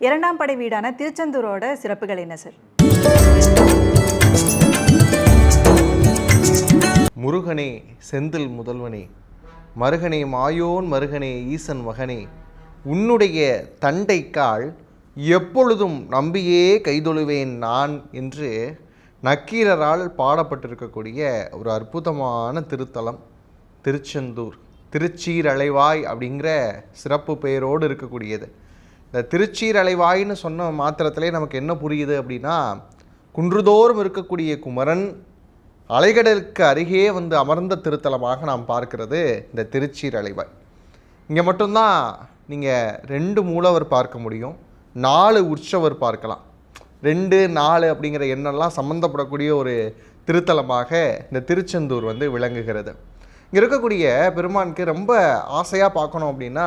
இரண்டாம் படை வீடான திருச்செந்தூரோட சிறப்புகள் என்ன சார்? முருகனே செந்தில் முதல்வனே மருகனே மாயோன் மருகனே ஈசன் மகனே உன்னுடைய தண்டைக்கால் எப்பொழுதும் நம்பியே கைதொழுவேன் நான் என்று நக்கீரரால் பாடப்பட்டிருக்கக்கூடிய ஒரு அற்புதமான திருத்தலம் திருச்செந்தூர். திருச்சீரலைவாய் அப்படிங்கிற சிறப்பு பெயரோடு இருக்கக்கூடியது. இந்த திருச்சீரலைவாய்ன்னு சொன்ன மாத்திரத்திலே நமக்கு என்ன புரியுது அப்படின்னா குன்றுதோறும் இருக்கக்கூடிய குமரன் அலைகடலுக்கு அருகே வந்து அமர்ந்த திருத்தலமாக நாம் பார்க்கிறது இந்த திருச்சீரலைவாய். இங்கே மட்டும்தான் நீங்கள் ரெண்டு மூலவர் பார்க்க முடியும் நாலு உற்சவர் பார்க்கலாம். ரெண்டு நாலு அப்படிங்கிற எண்ணெல்லாம் சம்மந்தப்படக்கூடிய ஒரு திருத்தலமாக இந்த திருச்செந்தூர் வந்து விளங்குகிறது. இங்கே இருக்கக்கூடிய பெருமானுக்கு ரொம்ப ஆசையாக பார்க்கணும் அப்படின்னா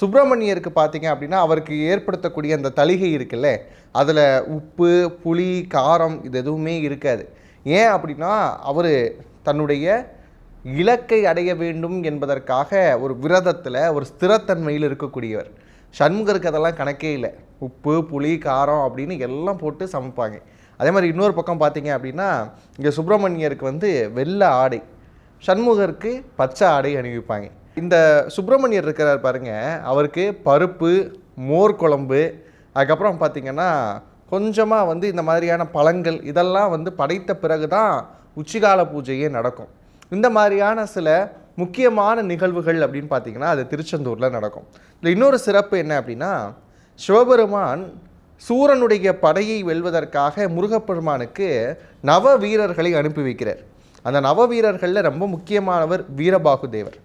சுப்பிரமணியருக்கு பார்த்தீங்க அப்படின்னா அவருக்கு ஏற்படுத்தக்கூடிய அந்த தளிகை இருக்குல்ல அதில் உப்பு புளி காரம் இது எதுவுமே இருக்காது. ஏன் அப்படின்னா அவர் தன்னுடைய இலக்கை அடைய வேண்டும் என்பதற்காக ஒரு விரதத்தில் ஒரு ஸ்திரத்தன்மையில் இருக்கக்கூடியவர். சண்முகருக்கு அதெல்லாம் கணக்கே இல்லை. உப்பு புளி காரம் அப்படின்னு எல்லாம் போட்டு சமைப்பாங்க. அதே மாதிரி இன்னொரு பக்கம் பார்த்தீங்க அப்படின்னா இங்கே சுப்பிரமணியருக்கு வந்து வெள்ளை ஆடை. சண்முகருக்கு பச்சை ஆடை அணிவிப்பாங்க. இந்த சுப்பிரமணியர் இருக்கிறார் பாருங்க அவருக்கு பருப்பு மோர் குழம்பு அதுக்கப்புறம் பார்த்திங்கன்னா கொஞ்சமாக வந்து இந்த மாதிரியான பழங்கள் இதெல்லாம் வந்து படைத்த பிறகு தான் உச்சிகால பூஜையே நடக்கும். இந்த மாதிரியான சில முக்கியமான நிகழ்வுகள் அப்படின்னு பார்த்தீங்கன்னா அது திருச்செந்தூரில் நடக்கும். இதில் இன்னொரு சிறப்பு என்ன அப்படின்னா சிவபெருமான் சூரனுடைய படையை வெல்வதற்காக முருகப்பெருமானுக்கு நவ வீரர்களை அனுப்பி வைக்கிறார். அந்த நவ வீரர்களில் ரொம்ப முக்கியமானவர் வீரபாகு தேவர்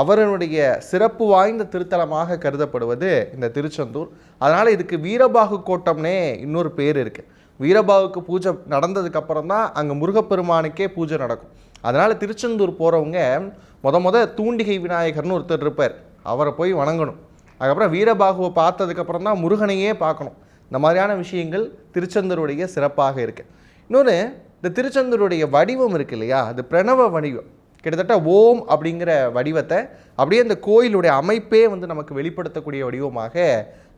அவருடைய சிறப்பு வாய்ந்த திருத்தலமாக கருதப்படுவது இந்த திருச்செந்தூர். அதனால் இதுக்கு வீரபாகு கோட்டம்னே இன்னொரு பேர் இருக்குது வீரபாகுக்கு பூஜை நடந்ததுக்கப்புறம் தான் அங்கே முருகப்பெருமானுக்கே பூஜை நடக்கும். அதனால் திருச்செந்தூர் போகிறவங்க முத முத தூண்டிகை விநாயகர்னு ஒருத்தர் இருப்பார். அவரை போய் வணங்கணும். அதுக்கப்புறம் வீரபாகுவை பார்த்ததுக்கப்புறம் தான் முருகனையே பார்க்கணும். இந்த மாதிரியான விஷயங்கள் திருச்செந்தூருடைய சிறப்பாக இருக்குது இன்னொன்று இந்த திருச்செந்தூருடைய வடிவம் இருக்கு இல்லையா? அது பிரணவ வடிவம். கிட்டத்தட்ட ஓம் அப்படிங்கிற வடிவத்தை அப்படியே இந்த கோயிலுடைய அமைப்பே வந்து நமக்கு வெளிப்படுத்தக்கூடிய வடிவமாக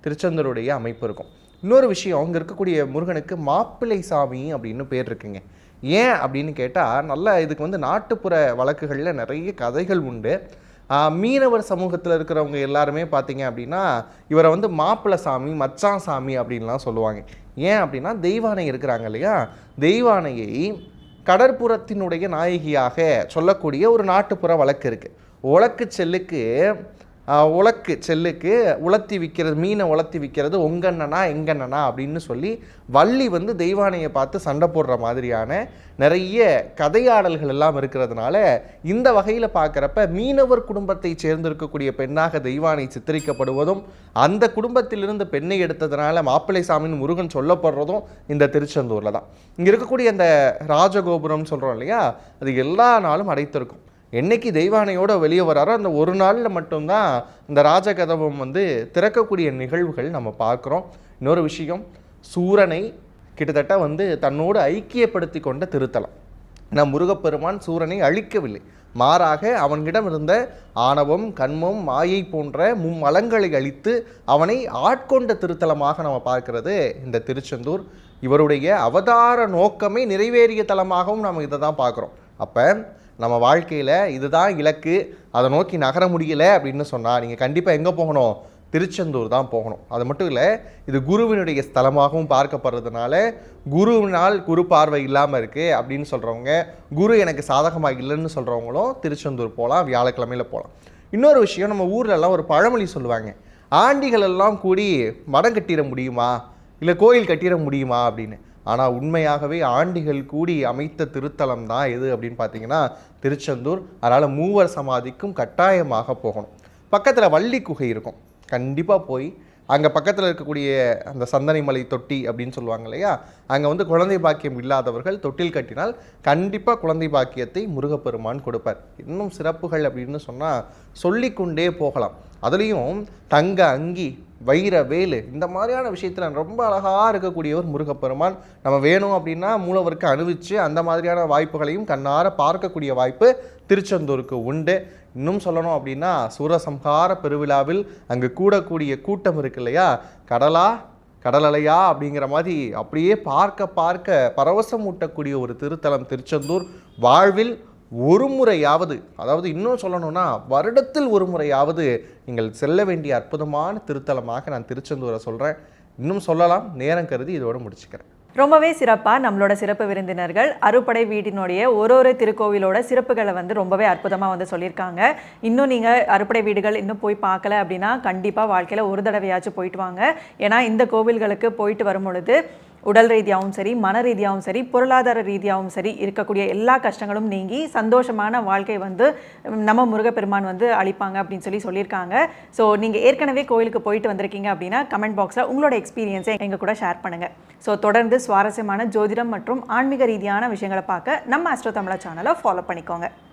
திருச்செந்தூருடைய அமைப்பு இருக்கும். இன்னொரு விஷயம் அங்கே இருக்கக்கூடிய முருகனுக்கு மாப்பிள்ளை சாமி அப்படின்னு பேர் இருக்குங்க. ஏன் அப்படின்னு கேட்டால் நல்லா இதுக்கு வந்து நாட்டுப்புற வழக்குகளில் நிறைய கதைகள் உண்டு. மீனவர் சமூகத்தில் இருக்கிறவங்க எல்லாருமே பார்த்தீங்க அப்படின்னா இவரை வந்து மாப்பிள்ளை சாமி மச்சான் சாமி அப்படின்லாம் சொல்லுவாங்க. ஏன் அப்படின்னா தெய்வானை இருக்கிறாங்க இல்லையா? தெய்வானையை கடற்புறத்தினுடைய நாயகியாக சொல்லக்கூடிய ஒரு நாட்டுப்புற வழக்கு இருக்குது உலக்கு செல்லுக்கு உலக்கு செல்லுக்கு உலர்த்தி விற்கிறது மீனை உலர்த்தி விற்கிறது உங்கண்ணனா எங்கண்ணனா அப்படின்னு சொல்லி வள்ளி வந்து தெய்வானையை பார்த்து சண்டை போடுற மாதிரியான நிறைய கதையாடல்கள் எல்லாம் இருக்கிறதுனால இந்த வகையில் பார்க்குறப்ப மீனவர் குடும்பத்தை சேர்ந்திருக்கக்கூடிய பெண்ணாக தெய்வானை சித்தரிக்கப்படுவதும் அந்த குடும்பத்திலிருந்து பெண்ணை எடுத்ததுனால மாப்பிள்ளை சாமின்னு முருகன் சொல்லப்படுறதும் இந்த திருச்செந்தூரில் தான். இங்கே இருக்கக்கூடிய அந்த ராஜகோபுரம்னு சொல்கிறோம் இல்லையா? அது எல்லா நாளும் அடைத்திருக்கும். என்னைக்கு தெய்வானையோட வெளியே வராரோ அந்த ஒரு நாளில் மட்டும்தான் இந்த ராஜகதவம் வந்து திறக்கக்கூடிய நிகழ்வுகள் நம்ம பார்க்குறோம். இன்னொரு விஷயம் சூரனை கிட்டத்தட்ட வந்து தன்னோடு ஐக்கியப்படுத்தி கொண்ட திருத்தலம். ஏன்னா முருகப்பெருமான் சூரனை அழிக்கவில்லை. மாறாக அவனிடம் இருந்த ஆணவம் கண்மம் மாயை போன்ற மும்மலங்களை அழித்து அவனை ஆட்கொண்ட திருத்தலமாக நம்ம பார்க்கிறது இந்த திருச்செந்தூர். இவருடைய அவதார நோக்கமே நிறைவேறிய தலமாகவும் நம்ம இதை தான் பார்க்குறோம். அப்போ நம்ம வாழ்க்கையில் இதுதான் இலக்கு அதை நோக்கி நகர முடியல அப்படின்னு சொன்னால் நீங்கள் கண்டிப்பாக எங்கே போகணும்? திருச்செந்தூர் தான் போகணும். அது மட்டும் இல்லை இது குருவினுடைய ஸ்தலமாகவும் பார்க்கப்படுறதுனால குருவினால் குரு பார்வை இல்லாமல் இருக்குது அப்படின்னு சொல்கிறவங்க குரு எனக்கு சாதகமாக இல்லைன்னு சொல்கிறவங்களும் திருச்செந்தூர் போகலாம் வியாழக்கிழமையில் போகலாம் இன்னொரு விஷயம் நம்ம ஊர்லெல்லாம் ஒரு பழமொழி சொல்லுவாங்க ஆண்டிகள் எல்லாம் கூடி மடம் கட்டிட முடியுமா? இல்லை கோயில் கட்டிட முடியுமா? அப்படின்னு. ஆனால் உண்மையாகவே ஆண்டிகள் கூடி அமைத்த திருத்தலம் தான் எது அப்படின்னு பார்த்தீங்கன்னா திருச்செந்தூர். அதனால் மூவர் சமாதிக்கும் கட்டாயமாக போகணும். பக்கத்தில் வள்ளி குகை இருக்கும். கண்டிப்பாக போய் அங்கே பக்கத்தில் இருக்கக்கூடிய அந்த சந்தனிமலை தொட்டி அப்படின்னு சொல்லுவாங்க இல்லையா? அங்கே வந்து குழந்தை பாக்கியம் இல்லாதவர்கள் தொட்டில் கட்டினால் கண்டிப்பாக குழந்தை பாக்கியத்தை முருகப்பெருமான் கொடுப்பார். இன்னும் சிறப்புகள் அப்படின்னு சொன்னால் சொல்லிக்கொண்டே போகலாம். அதுலேயும் தங்க அங்கி வைர வேலு இந்த மாதிரியான விஷயத்தில் ரொம்ப அழகாக இருக்கக்கூடியவர் முருகப்பெருமான். நம்ம வேணும் அப்படின்னா மூலவருக்கு அணிவிச்சு அந்த மாதிரியான வாய்ப்புகளையும் கண்ணார பார்க்கக்கூடிய வாய்ப்பு திருச்செந்தூருக்கு உண்டு. இன்னும் சொல்லணும் அப்படின்னா சூரசம்ஹார பெருவிழாவில் அங்கு கூடக்கூடிய கூட்டம் இருக்கு இல்லையா? கடலா கடலலையா அப்படிங்கிற மாதிரி அப்படியே பார்க்க பார்க்க பரவசம் ஊட்டக்கூடிய ஒரு திருத்தலம் திருச்செந்தூர். வாழ்வில் ஒரு முறையாவது அதாவது இன்னும் சொல்லணும்னா வருடத்தில் ஒரு முறையாவது நீங்கள் செல்ல வேண்டிய அற்புதமான திருத்தலமாக நான் திருச்செந்தூரை சொல்கிறேன் இன்னும் சொல்லலாம் நேரம் கருதி இதோட முடிச்சுக்கிறேன். ரொம்பவே சிறப்பாக நம்மளோட சிறப்பு விருந்தினர்கள் அறுபடை வீட்டினுடைய ஒரு ஒரு திருக்கோவிலோட சிறப்புகளை வந்து ரொம்பவே அற்புதமாக வந்து சொல்லியிருக்காங்க. இன்னும் நீங்கள் அறுபடை வீடுகள் இன்னும் போய் பார்க்கல அப்படின்னா கண்டிப்பாக வாழ்க்கையில் ஒரு தடவையாச்சும் போயிட்டு வாங்க. ஏன்னா இந்த கோவில்களுக்கு போயிட்டு வரும் பொழுது உடல் ரீதியாகவும் சரி மன ரீதியாகவும் சரி பொருளாதார ரீதியாகவும் சரி இருக்கக்கூடிய எல்லா கஷ்டங்களும் நீங்கி சந்தோஷமான வாழ்க்கை வந்து நம்ம முருகப்பெருமான் வந்து அளிப்பாங்க அப்படின்னு சொல்லி சொல்லியிருக்காங்க. ஸோ நீங்கள் ஏற்கனவே கோயிலுக்கு போயிட்டு வந்திருக்கீங்க அப்படின்னா கமெண்ட் பாக்ஸில் உங்களோட எக்ஸ்பீரியன்ஸை எங்கள் கூட ஷேர் பண்ணுங்கள் ஸோ தொடர்ந்து சுவாரஸ்யமான ஜோதிடம் மற்றும் ஆன்மீக ரீதியான விஷயங்களை பார்க்க நம்ம அஸ்ட்ரோ தமிழா சேனலை ஃபாலோ பண்ணிக்கோங்க.